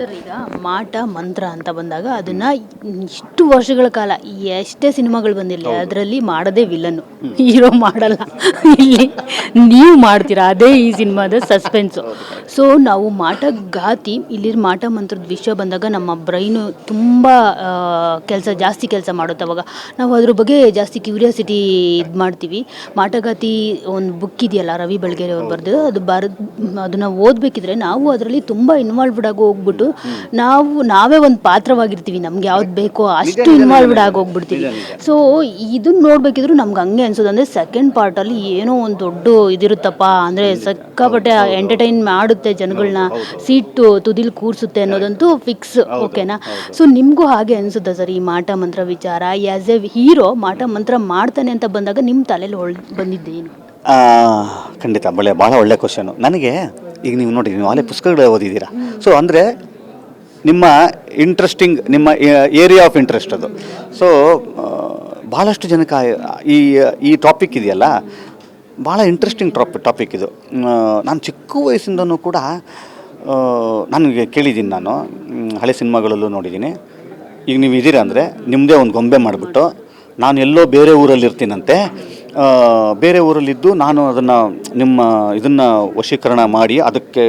Sir ಈಗ ಮಾಟ ಮಂತ್ರ ಅಂತ ಬಂದಾಗ ಅದನ್ನ ಇಷ್ಟು ವರ್ಷಗಳ ಕಾಲ ಎಷ್ಟೇ ಸಿನಿಮಾಗಳು ಬಂದಿಲ್ಲ ಅದರಲ್ಲಿ ಮಾಡದೇ ವಿಲನ್ನು ಹೀರೋ ಮಾಡಲ್ಲ. ಇಲ್ಲಿ ನೀವು ಮಾಡ್ತೀರಾ ಅದೇ ಈ ಸಿನಿಮಾದ ಸಸ್ಪೆನ್ಸ್ ಸೊ ನಾವು ಮಾಟ ಗಾತಿ ಇಲ್ಲಿ ಮಾಟ ಮಂತ್ರದ ವಿಷಯ ಬಂದಾಗ ನಮ್ಮ ಬ್ರೈನು ತುಂಬ ಕೆಲಸ ಜಾಸ್ತಿ ಕೆಲಸ ಮಾಡುತ್ತೆ ಅವಾಗ. ನಾವು ಅದ್ರ ಬಗ್ಗೆ ಜಾಸ್ತಿ ಕ್ಯೂರಿಯಾಸಿಟಿ ಇದು ಮಾಡ್ತೀವಿ. ಮಾಟಗಾತಿ ಒಂದು ಬುಕ್ ಇದೆಯಲ್ಲ ರವಿ ಬೆಳಗೆರೆ ಅವ್ರು ಬರೆದು ಅದು ಬರೆದು ಅದನ್ನ ಓದಬೇಕಿದ್ರೆ ನಾವು ಅದರಲ್ಲಿ ತುಂಬ ಇನ್ವಾಲ್ವ್ಡ್ ಆಗಿ ಹೋಗ್ಬಿಟ್ಟು ನಾವು ನಾವೇ ಒಂದು ಪಾತ್ರವಾಗಿರ್ತೀವಿ. ನಮ್ಗೆ ಯಾವ್ದು ಬೇಕೋ ಅಷ್ಟು ಇನ್ವಾಲ್ವ್ಡ್ ಆಗಿ ಹೋಗ್ಬಿಡ್ತೀವಿ ಸೊ ಇದನ್ನ ನೋಡ್ಬೇಕಿದ್ರು ನಮ್ಗೆ ಹಂಗೆ ಅನ್ಸೋದು ಅಂದರೆ ಸೆಕೆಂಡ್ ಪಾರ್ಟಲ್ಲಿ ಏನೋ ಒಂದು ದೊಡ್ಡ ಇದಿರುತ್ತಪ್ಪ. ಅಂದರೆ ಸಕ್ಕಾಪಟ್ಟೆ ಎಂಟರ್ಟೈನ್ ಮಾಡುತ್ತೆ ಜನಗಳನ್ನ ಸೀಟು ತುದಿಲ್ ಕೂರಿಸುತ್ತೆ ಅನ್ನೋದಂತೂ ಫಿಕ್ಸ್ ಓಕೆನಾ ಸೊ ನಿಮಗೂ ಹಾಗೆ ಅನ್ಸುತ್ತಾ ಸರ್ ಈ ಮಾಟ ಮಂತ್ರ ವಿಚಾರ? ಆ್ಯಸ್ ಎ ಹೀರೋ ಮಾಟ ಮಂತ್ರ ಮಾಡ್ತಾನೆ ಅಂತ ಬಂದಾಗ ನಿಮ್ಮ ತಲೆಯಲ್ಲಿ ಒಳ್ ಬಂದಿದ್ದೇನು ಆ, ಖಂಡಿತ. ಬಳೆ ಭಾಳ ಒಳ್ಳೆ ಕ್ವಶನು ನನಗೆ ಈಗ ನೀವು ನೋಡಿ ನೀವು ಅಲ್ಲೇ ಪುಸ್ತಕಗಳು ಓದಿದ್ದೀರಾ. ಸೊ ಅಂದರೆ ನಿಮ್ಮ ಇಂಟ್ರೆಸ್ಟಿಂಗ್ ನಿಮ್ಮ ಏರಿಯಾ ಆಫ್ ಇಂಟ್ರೆಸ್ಟ್ ಅದು. ಸೊ ಭಾಳಷ್ಟು ಜನಕ್ಕೆ ಈ ಈ ಟಾಪಿಕ್ ಇದೆಯಲ್ಲ? ಭಾಳ ಇಂಟ್ರೆಸ್ಟಿಂಗ್ ಟಾಪ್ ಟಾಪಿಕ್ ಇದು. ನಾನು ಚಿಕ್ಕ ವಯಸ್ಸಿಂದನೂ ಕೂಡ ನನಗೆ ಕೇಳಿದ್ದೀನಿ ನಾನು. ಹಳೆ ಸಿನಿಮಾಗಳಲ್ಲೂ ನೋಡಿದ್ದೀನಿ. ಈಗ ನೀವು ಇದ್ದೀರಾ ಅಂದರೆ ನಿಮ್ಮದೇ ಒಂದು ಗೊಂಬೆ ಮಾಡಿಬಿಟ್ಟು, ನಾನು ಎಲ್ಲೋ ಬೇರೆ ಊರಲ್ಲಿ ಇರ್ತೀನಂತೆ. ಬೇರೆ ಊರಲ್ಲಿದ್ದು ನಾನು ಅದನ್ನು, ನಿಮ್ಮ ಇದನ್ನು ವಶೀಕರಣ ಮಾಡಿ ಅದಕ್ಕೆ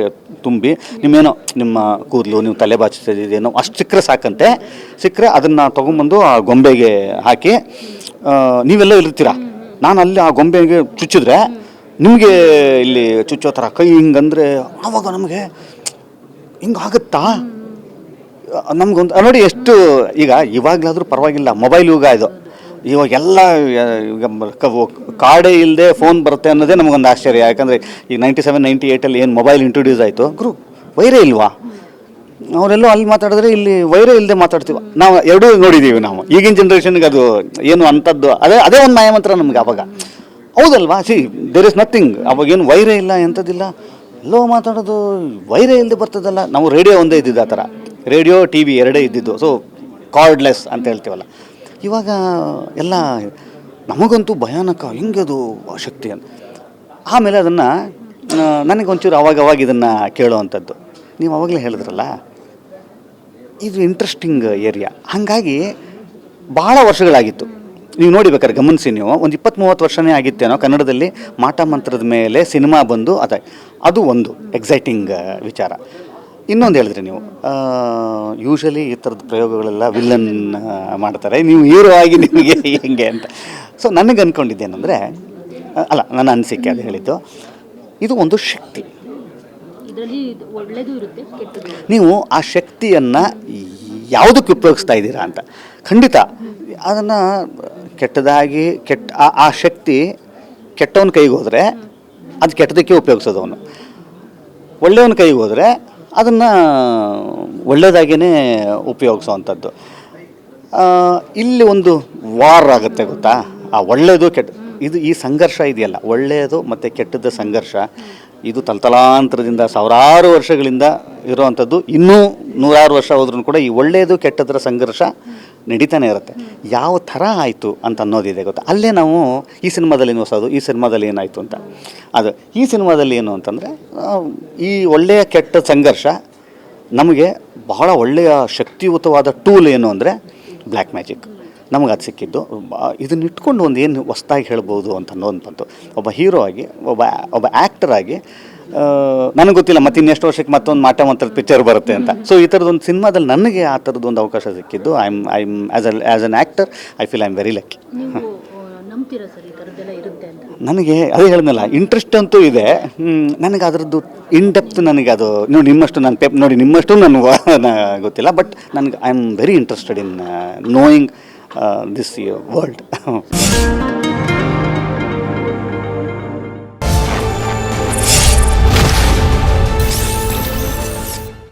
ತುಂಬಿ ನಿಮ್ಮೇನೋ ನಿಮ್ಮ ಕೂದಲು, ನೀವು ತಲೆ ಬಾಚಿಸಿದೇನೋ ಅಷ್ಟು ಸಿಕ್ಕರೆ ಸಾಕಂತೆ. ಸಿಕ್ಕರೆ ಅದನ್ನು ತೊಗೊಂಬಂದು ಆ ಗೊಂಬೆಗೆ ಹಾಕಿ ನೀವೆಲ್ಲ ಇರ್ತೀರ ನಾನು ಅಲ್ಲಿ ಆ ಗೊಂಬೆಗೆ ಚುಚ್ಚಿದ್ರೆ ನಿಮಗೆ ಇಲ್ಲಿ ಚುಚ್ಚೋ ಥರ ಕೈ ಹಿಂಗಂದ್ರೆ ಆವಾಗ ನಮಗೆ ಹಿಂಗಾಗುತ್ತಾ ನಮಗೊಂದು, ನೋಡಿ ಎಷ್ಟು ಈಗ ಇವಾಗಲಾದರೂ ಪರವಾಗಿಲ್ಲ, ಮೊಬೈಲ್ ಯುಗ ಇದು. ಇವಾಗ ಎಲ್ಲ ಈಗ ಕಾರ್ಡೇ ಇಲ್ಲದೆ ಫೋನ್ ಬರುತ್ತೆ ಅನ್ನೋದೇ ನಮಗೊಂದು ಆಶ್ಚರ್ಯ. ಯಾಕಂದರೆ ಈಗ ನೈಂಟಿ ಸೆವೆನ್ ನೈಂಟಿ ಏಯ್ಟಲ್ಲಿ ಏನು ಮೊಬೈಲ್ ಇಂಟ್ರೊಡ್ಯೂಸ್ ಆಯಿತು? ಗ್ರೂ ವೈರೇ ಇಲ್ವಾ? ಅವರೆಲ್ಲೋ ಅಲ್ಲಿ ಮಾತಾಡಿದ್ರೆ ಇಲ್ಲಿ ವೈರೇ ಇಲ್ಲದೆ ಮಾತಾಡ್ತೀವಿ. ನಾವು ಎರಡೂ ನೋಡಿದ್ದೀವಿ ನಾವು. ಈಗಿನ ಜನ್ರೇಷನ್ಗೆ ಅದು ಏನು ಅಂಥದ್ದು ಅದೇ ಅದೇ ಒಂದು ಮಾಯಮಂತ್ರ ನಮ್ಗೆ ಅವಾಗ. ಹೌದಲ್ವಾ? ಸಿ ದೇರ್ ಇಸ್ ನಥಿಂಗ್ ಅವಾಗೇನು ವೈರೇ ಇಲ್ಲ ಎಂಥದ್ದಿಲ್ಲ. ಎಲ್ಲೋ ಮಾತಾಡೋದು ವೈರೇ ಇಲ್ಲದೆ ಬರ್ತದಲ್ಲ. ನಾವು ರೇಡಿಯೋ ಒಂದೇ ಇದ್ದಿದ್ದು ಆ ಥರ. ರೇಡಿಯೋ ಟಿ ವಿ ಎರಡೇ ಇದ್ದಿದ್ದು. ಸೊ ಕಾರ್ಡ್ಲೆಸ್ ಅಂತ ಹೇಳ್ತೀವಲ್ಲ. ಇವಾಗ ಎಲ್ಲ ನಮಗಂತೂ ಭಯಾನಕ ಹೆಂಗದು ಶಕ್ತಿ ಅಂತ. ಆಮೇಲೆ ಅದನ್ನು ನನಗೊಂಚೂರು ಅವಾಗ ಅವಾಗ ಇದನ್ನು ಕೇಳುವಂಥದ್ದು. ನೀವು ಅವಾಗಲೇ ಹೇಳಿದ್ರಲ್ಲ, ಇದು ಇಂಟ್ರೆಸ್ಟಿಂಗ್ ಏರಿಯಾ ಹಾಗಾಗಿ ಭಾಳ ವರ್ಷಗಳಾಗಿತ್ತು. ನೀವು ನೋಡಿಬೇಕಾದ್ರೆ, ಗಮನಿಸಿ ನೀವು, ಒಂದು ಇಪ್ಪತ್ತು ಮೂವತ್ತು ವರ್ಷನೇ ಆಗಿತ್ತೇನೋ ಕನ್ನಡದಲ್ಲಿ, ಮಾಟ ಮಂತ್ರದ ಮೇಲೆ ಸಿನಿಮಾ ಬಂದು, ಅದ, ಅದು ಒಂದು ಎಕ್ಸೈಟಿಂಗ್ ವಿಚಾರ. ಇನ್ನೊಂದು ಹೇಳಿದ್ರಿ ನೀವು. ಯೂಶಲಿ ಈ ಥರದ ಪ್ರಯೋಗಗಳೆಲ್ಲ ವಿಲ್ಲನ್ ಮಾಡ್ತಾರೆ. ನೀವು ಹೀರೋ ಆಗಿ ನಿಮಗೆ ಹೆಂಗೆ ಅಂತ. ಸೊ ನನಗೆ ಅಂದ್ಕೊಂಡಿದ್ದೇನೆಂದರೆ ಅಲ್ಲ ನನ್ನ ಅನಿಸಿಕೆ ಅದು ಹೇಳಿದ್ದು ಇದು ಒಂದು ಶಕ್ತಿ. ನೀವು ಆ ಶಕ್ತಿಯನ್ನು ಯಾವುದಕ್ಕೆ ಉಪಯೋಗಿಸ್ತಾ ಇದ್ದೀರಾ ಅಂತ. ಖಂಡಿತ ಅದನ್ನು ಕೆಟ್ಟದಾಗಿ ಕೆಟ್ಟ ಆ- ಆ ಶಕ್ತಿ ಕೆಟ್ಟವನ ಕೈಗೆ ಹೋದರೆ ಅದು ಕೆಟ್ಟದಕ್ಕೆ ಉಪಯೋಗಿಸೋದು ಅವನು. ಒಳ್ಳೆಯವನ ಕೈಗೆ ಹೋದರೆ ಅದನ್ನು ಒಳ್ಳೆಯದಾಗಿಯೇ ಉಪಯೋಗಿಸೋವಂಥದ್ದು. ಇಲ್ಲಿ ಒಂದು ವಾರ್ ಆಗುತ್ತೆ ಗೊತ್ತಾ? ಆ ಒಳ್ಳೆಯದು ಕೆಟ್ಟ, ಇದು ಈ ಸಂಘರ್ಷ ಇದೆಯಲ್ಲ ಒಳ್ಳೆಯದು ಮತ್ತು ಕೆಟ್ಟದ ಸಂಘರ್ಷ, ಇದು ತಲತಲಾಂತರದಿಂದ ಸಾವಿರಾರು ವರ್ಷಗಳಿಂದ ಇರುವಂಥದ್ದು, ಇನ್ನೂ ನೂರಾರು ವರ್ಷ ಹೋದ್ರೂ ಕೂಡ ಈ ಒಳ್ಳೆಯದು ಕೆಟ್ಟದರ ಸಂಘರ್ಷ ನಡೀತಾನೆ ಇರುತ್ತೆ. ಯಾವ ಥರ ಆಯಿತು ಅಂತ ಅನ್ನೋದಿದೆ ಗೊತ್ತಾ? ಅಲ್ಲೇ ನಾವು ಈ ಸಿನಿಮಾದಲ್ಲಿ ಏನು ಹೊಸದು ಈ ಸಿನಿಮಾದಲ್ಲಿ ಏನಾಯಿತು ಅಂತ. ಅದು ಈ ಸಿನಿಮಾದಲ್ಲಿ ಏನು ಅಂತಂದರೆ ಈ ಒಳ್ಳೆಯ ಕೆಟ್ಟ ಸಂಘರ್ಷ ನಮಗೆ ಬಹಳ ಒಳ್ಳೆಯ ಶಕ್ತಿಯುತವಾದ ಟೂಲ್ ಏನು ಅಂದರೆ ಬ್ಲ್ಯಾಕ್ ಮ್ಯಾಜಿಕ್. ನಮಗೆ ಅದು ಸಿಕ್ಕಿದ್ದು. ಇದನ್ನ ಇಟ್ಕೊಂಡು ಒಂದು ಏನು ಹೊಸ್ದಾಗಿ ಹೇಳ್ಬೋದು ಅಂತ ಅನ್ನೋದು ಬಂತು. ಒಬ್ಬ ಹೀರೋ ಆಗಿ, ಒಬ್ಬ ಒಬ್ಬ ಆ್ಯಕ್ಟರ್ ಆಗಿ ನನಗೆ ಗೊತ್ತಿಲ್ಲ ಮತ್ತೆ ಇನ್ನೆಷ್ಟು ವರ್ಷಕ್ಕೆ ಮತ್ತೊಂದು ಮಾಟ ಮಂತ್ರ ಪಿಕ್ಚರ್ ಬರುತ್ತೆ ಅಂತ. ಸೊ ಈ ಥರದೊಂದು ಸಿನಿಮಾದಲ್ಲಿ ನನಗೆ ಆ ಥರದ್ದು ಒಂದು ಅವಕಾಶ ಸಿಕ್ಕಿದ್ದು. I am I am as a as an actor I feel I am very lucky ನನಗೆ ಅದೇ ಹೇಳಿದ್ನಲ್ಲ ಇಂಟ್ರೆಸ್ಟ್ ಅಂತೂ ಇದೆ. ನನಗೆ ಅದರದ್ದು ಇನ್ ಡೆಪ್ತ್ ನನಗೆ ಅದು ನೋಡಿ ನಿಮ್ಮಷ್ಟು ನಾನು ಪೆಪ್ ನೋಡಿ ನಿಮ್ಮಷ್ಟು ನನಗೆ ಗೊತ್ತಿಲ್ಲ ಬಟ್ ನನಗೆ I am very interested in knowing this world